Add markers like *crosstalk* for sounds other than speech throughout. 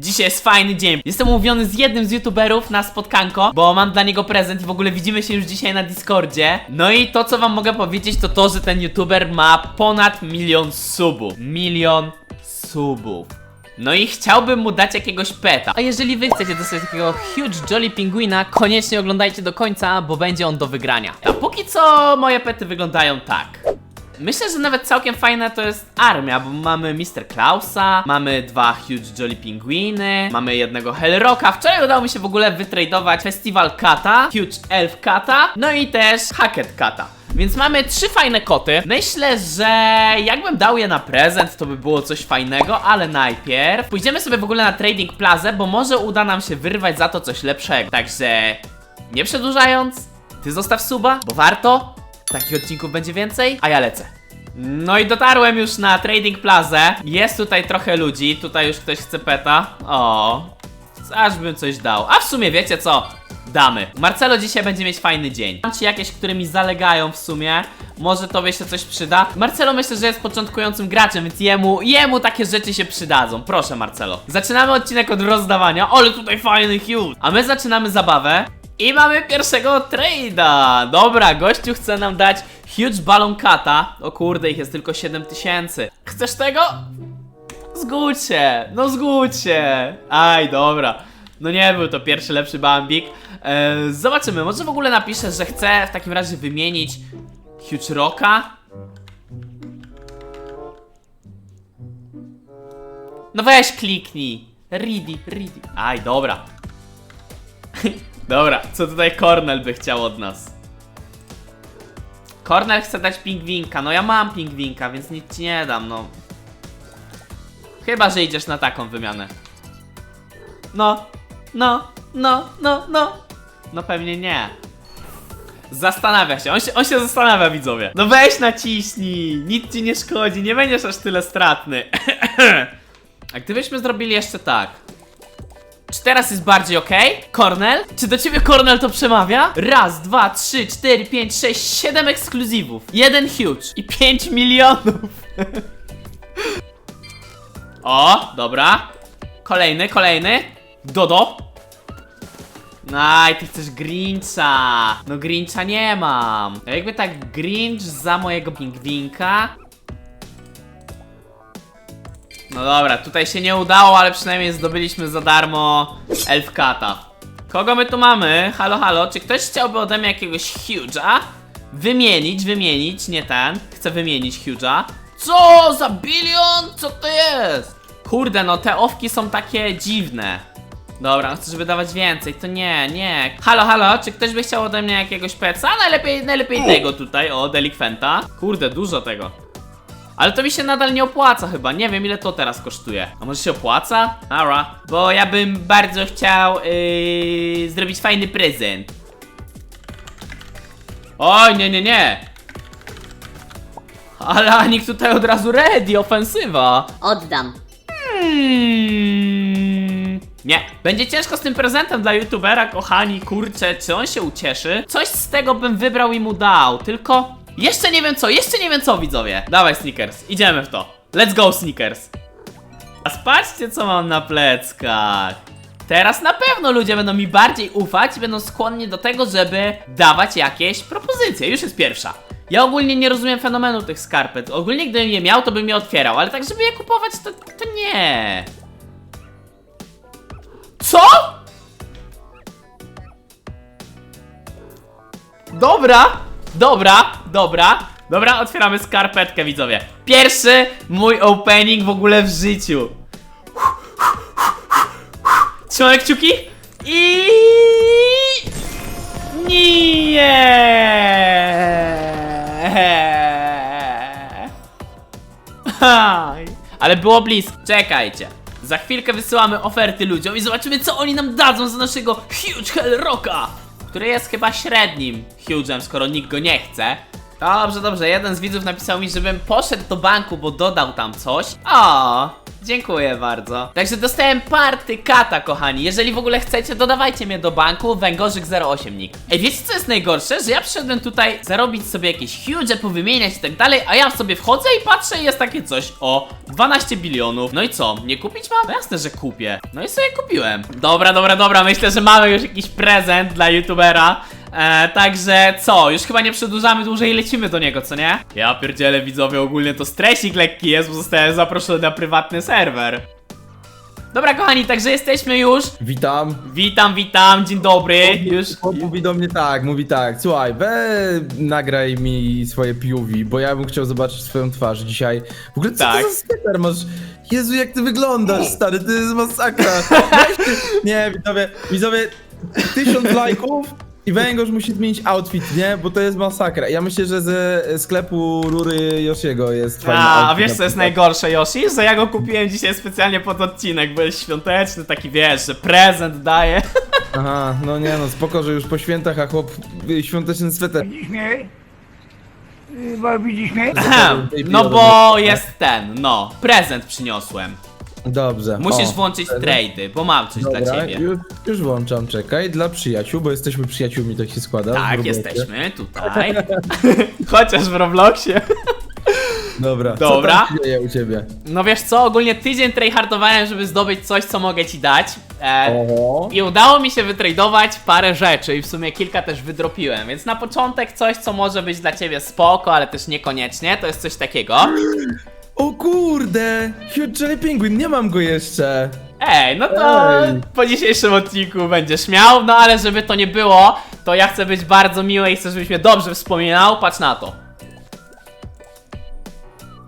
Dzisiaj jest fajny dzień. Jestem umówiony z jednym z youtuberów na spotkanko, bo mam dla niego prezent i w ogóle widzimy się już dzisiaj na Discordzie. No i to, co wam mogę powiedzieć, to to, że ten youtuber ma ponad milion subów. Milion subów. No i chciałbym mu dać jakiegoś peta. A jeżeli wy chcecie dostać takiego huge jolly pingwina, koniecznie oglądajcie do końca, bo będzie on do wygrania. A póki co moje pety wyglądają tak. Myślę, że nawet całkiem fajna to jest armia, bo mamy Mr. Klausa, mamy dwa Huge Jolly Pingwiny, mamy jednego Hellrocka. Wczoraj udało mi się w ogóle wytradować Festival Kata, Huge Elf Kata, no i też Hackett Kata. Więc mamy trzy fajne koty. Myślę, że jakbym dał je na prezent, to by było coś fajnego, ale najpierw pójdziemy sobie w ogóle na Trading Plaza, bo może uda nam się wyrwać za to coś lepszego. Także nie przedłużając, ty zostaw suba, bo warto. Takich odcinków będzie więcej, a ja lecę. No i dotarłem już na Trading Plaza. Jest tutaj trochę ludzi. Tutaj już ktoś chce peta. O, aż bym coś dał. A w sumie wiecie co? Damy. Marcelo dzisiaj będzie mieć fajny dzień. Mam ci jakieś, które mi zalegają w sumie. Może tobie się coś przyda. Marcelo myślę, że jest początkującym graczem, więc jemu, jemu takie rzeczy się przydadzą. Proszę Marcelo. Zaczynamy odcinek od rozdawania. Ale tutaj fajny huge. A my zaczynamy zabawę. I mamy pierwszego trade'a. Dobra, gościu chce nam dać huge balon kata. O kurde, ich jest tylko 7000. Chcesz tego? Zgódź się, no zgódź się. Aj, dobra. No nie był to pierwszy lepszy bambik. E, zobaczymy, może w ogóle napiszę, że chcę w takim razie wymienić Huge Rocka. No weź kliknij. Ready, ready. Aj, dobra. *laughs* dobra, co tutaj Cornel by chciał od nas? Cornel chce dać pingwinka. No ja mam pingwinka, więc nic ci nie dam, no. Chyba, że idziesz na taką wymianę. No, no, no, no, no. No pewnie nie. Zastanawia się, on się, on się zastanawia, widzowie. No weź naciśnij, nic ci nie szkodzi, nie będziesz aż tyle stratny. *clears throat* A gdybyśmy zrobili jeszcze tak. Czy teraz jest bardziej ok? Cornel? Czy do ciebie Cornel to przemawia? Raz, dwa, trzy, cztery, pięć, sześć, siedem ekskluzywów. Jeden huge i pięć milionów. *laughs* O, dobra. Kolejny, kolejny. Dodo. Aj, ty chcesz Grincha. No Grincha nie mam. A jakby tak Grinch za mojego pingwinka. No dobra, tutaj się nie udało, ale przynajmniej zdobyliśmy za darmo Elfkata. Kogo my tu mamy? Halo, halo, czy ktoś chciałby ode mnie jakiegoś Huge'a? Wymienić, wymienić, nie ten. Chcę wymienić Huge'a. Co za bilion? Co to jest? Kurde, no te owki są takie dziwne. Dobra, no chcę, żeby dawać więcej, to nie, nie. Halo, halo, czy ktoś by chciał ode mnie jakiegoś peca? Najlepiej, najlepiej tego tutaj, o, delikwenta. Kurde, dużo tego. Ale to mi się nadal nie opłaca chyba, nie wiem ile to teraz kosztuje. A może się opłaca? Ara. Bo ja bym bardzo chciał yy, zrobić fajny prezent. Oj, nie, nie, nie. Ale Anik tutaj od razu ready, ofensywa. Oddam. Hmm. Nie. Będzie ciężko z tym prezentem dla youtubera, kochani, kurczę, czy on się ucieszy? Coś z tego bym wybrał i mu dał, tylko... Jeszcze nie wiem co, jeszcze nie wiem co, widzowie. Dawaj, Snickers, idziemy w to. Let's go, Snickers. A spatrzcie, co mam na pleckach. Teraz na pewno ludzie będą mi bardziej ufać i będą skłonni do tego, żeby dawać jakieś propozycje. Już jest pierwsza. Ja ogólnie nie rozumiem fenomenu tych skarpet. Ogólnie gdybym je miał, to bym je otwierał, ale tak, żeby je kupować, to, to nie. Co? Dobra, dobra, dobra. Dobra, otwieramy skarpetkę, widzowie. Pierwszy mój opening w ogóle w życiu. Trzymamy kciuki i... Nie. Ale było blisko. Czekajcie. Za chwilkę wysyłamy oferty ludziom i zobaczymy, co oni nam dadzą za naszego Huge Hell Rocka, który jest chyba średnim Huge'em, skoro nikt go nie chce. Dobrze, dobrze. Jeden z widzów napisał mi, żebym poszedł do banku, bo dodał tam coś. O, Dziękuję bardzo. Także dostałem party kata, kochani. Jeżeli w ogóle chcecie, dodawajcie mnie do banku węgorzyk08 nick. Ej, wiecie co jest najgorsze? Że ja przyszedłem tutaj zarobić sobie jakieś huge, powymieniać i tak dalej, a ja sobie wchodzę i patrzę i jest takie coś o 12 bilionów. No i co? Nie kupić mam? No jasne, że kupię. No i sobie kupiłem. Dobra, dobra, dobra. Myślę, że mamy już jakiś prezent dla youtubera. E, także co, już chyba nie przedłużamy dłużej i lecimy do niego, co nie? Ja pierdzielę widzowie, ogólnie to stresik lekki jest, bo zostałem zaproszony na prywatny serwer. Dobra kochani, także jesteśmy już. Witam. Witam, witam, dzień dobry. Już. Chłop mówi do mnie tak, mówi tak, słuchaj, we nagraj mi swoje POV, bo ja bym chciał zobaczyć swoją twarz dzisiaj. W ogóle co Tak. to za skater masz? Jezu, jak ty wyglądasz, stary, to jest masakra. Weź *laughs* ty- Nie, widzowie, widzowie, tysiąc lajków i węgorz musi zmienić outfit, nie? Bo to jest masakra. Ja myślę, że ze sklepu Rury Yoshiego jest fajny A, a outfit wiesz na co jest przykład. najgorsze, Yoshi? Że ja go kupiłem dzisiaj specjalnie pod odcinek, bo jest świąteczny, taki wiesz, że prezent daje. *laughs* Aha, no nie no, spoko, że już po świętach, a chłop y, świąteczny sweter. Widzisz mnie? Y, Bo widzisz mnie? No bo jest ten, no, prezent przyniosłem. Dobrze. Musisz o. włączyć trady, bo mam coś dla Dobra, ciebie. Już, już włączam, czekaj, dla przyjaciół, bo jesteśmy przyjaciółmi, tak się składa. Tak, jesteśmy tutaj. *laughs* Chociaż w Robloxie. Dobra, Dobra. co dzieje u ciebie? No wiesz co, ogólnie tydzień tryhardowałem, żeby zdobyć coś, co mogę ci dać. E. I udało mi się wytradować parę rzeczy i w sumie kilka też wydropiłem, więc na początek coś, co może być dla ciebie spoko, ale też niekoniecznie, to jest coś takiego. O kurde! Huge Jelly Penguin, nie mam go jeszcze! Ej, no to Ej. po dzisiejszym odcinku będziesz miał, no ale żeby to nie było, to ja chcę być bardzo miły i chcę, żebyś mnie dobrze wspominał, patrz na to.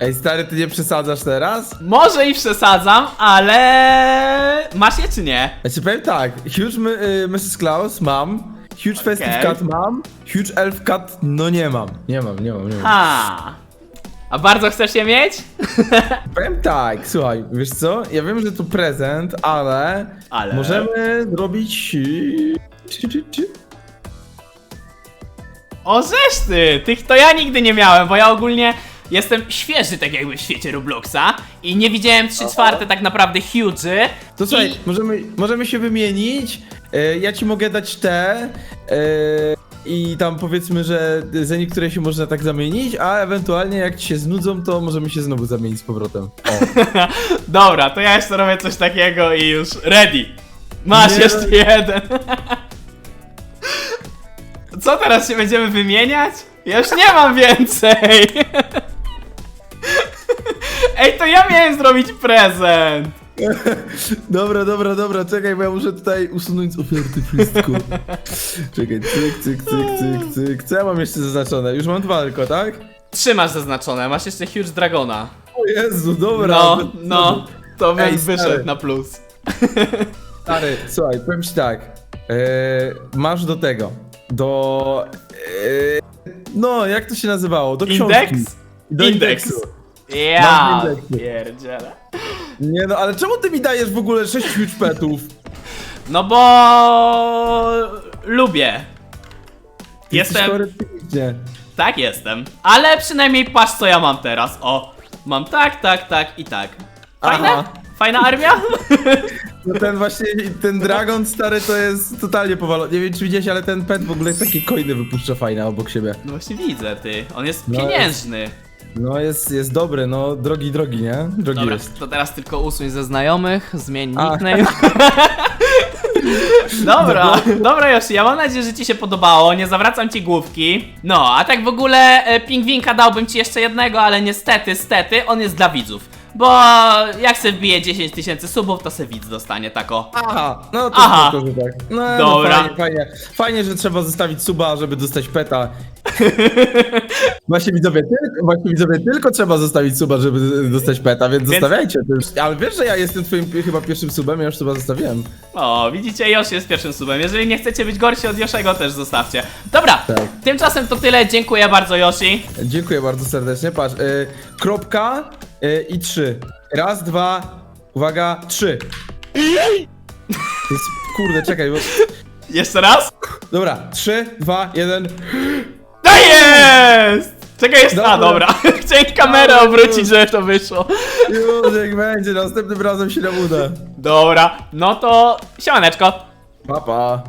Ej, stary, ty nie przesadzasz teraz? Może i przesadzam, ale masz je czy nie? Ja ci powiem tak, Huge y, Mrs. Claus mam, Huge Festive. Cat mam, Huge Elf Cat no nie mam. Nie mam, nie mam, nie mam. Ha. A bardzo chcesz je mieć? *laughs* Powiem tak, słuchaj, wiesz co? Ja wiem, że to prezent, ale, Ale? możemy zrobić... Czy, czy, czy? O żeż ty, tych to ja nigdy nie miałem, bo ja ogólnie jestem świeży tak jakby w świecie Robloxa i nie widziałem 3 czwarte tak naprawdę huge. To słuchaj, I... możemy, możemy się wymienić. E, ja ci mogę dać te. E, I tam powiedzmy, że za niektóre się można tak zamienić, a ewentualnie jak ci się znudzą, to możemy się znowu zamienić z powrotem. *laughs* Dobra, to ja jeszcze robię coś takiego i już ready. Masz Nie. jeszcze jeden. Co teraz się będziemy wymieniać? Ja już nie mam więcej. *laughs* Ej, to ja miałem zrobić prezent. *laughs* Dobra, dobra, dobra, czekaj, bo ja muszę tutaj usunąć z oferty wszystko. *laughs* czekaj, cyk, cyk, cyk, cyk, cyk. Co ja mam jeszcze zaznaczone? Już mam dwa tylko, tak? Trzymasz zaznaczone, masz jeszcze Huge Dragona. O Jezu, dobra. No, no, to bym Ej, wyszedł stary. na plus. *laughs* Stary, słuchaj, powiem ci tak. E, masz do tego. Do. E, no, jak to się nazywało? Do książki. Indeks? Do Indeks. indeksu. Ja, indeksu. pierdziele. Nie no, ale czemu ty mi dajesz w ogóle 6 huge petów? No bo lubię. Jestem, teoretycznie. tak jestem. Ale przynajmniej patrz co ja mam teraz. O, mam tak, tak, tak i tak. Fajne? Aha. Fajna armia? *laughs* No ten właśnie, ten dragon stary to jest totalnie powalony. Nie wiem czy widziałeś, ale ten pet w ogóle takie coiny wypuszcza fajne obok siebie. No właśnie widzę, ty. On jest No pieniężny. No jest, jest dobry, no drogi, drogi, nie? Drogi Dobra, jest. to teraz tylko usuń ze znajomych, zmień nickname. *laughs* Dobra, dobra Yoshi, ja mam nadzieję, że ci się podobało, nie zawracam ci główki. No, a tak w ogóle e, pingwinka dałbym ci jeszcze jednego, ale niestety, stety, on jest dla widzów. Bo jak se wbije 10 tysięcy subów, to se widz dostanie tako. Aha, no to Aha. spoko, że tak. No, Dobra. No, fajnie, fajnie. Fajnie, że trzeba zostawić suba, żeby dostać peta. *laughs* właśnie widzowie, tylko, właśnie widzowie, tylko trzeba zostawić suba, żeby dostać peta, więc, zostawiajcie. To już, ale wiesz, że ja jestem twoim pi- chyba pierwszym subem, ja już suba zostawiłem. O, widzicie, Yoshi jest pierwszym subem. Jeżeli nie chcecie być gorsi od Yoshego, też zostawcie. Dobra, Tak. tymczasem to tyle. Dziękuję bardzo, Yoshi. Dziękuję bardzo serdecznie. Patrz, y, kropka y, i trzy. Raz, dwa, uwaga, trzy. Jest, kurde, czekaj, bo... Jeszcze raz. Dobra, trzy, dwa, jeden. To jest! Czekaj, jest. A, Dobra. dobra. *laughs* Chciałem kamerę obrócić, żeby to wyszło. Już jak będzie, następnym razem się nam uda. Dobra, no to siemaneczko. Pa, pa.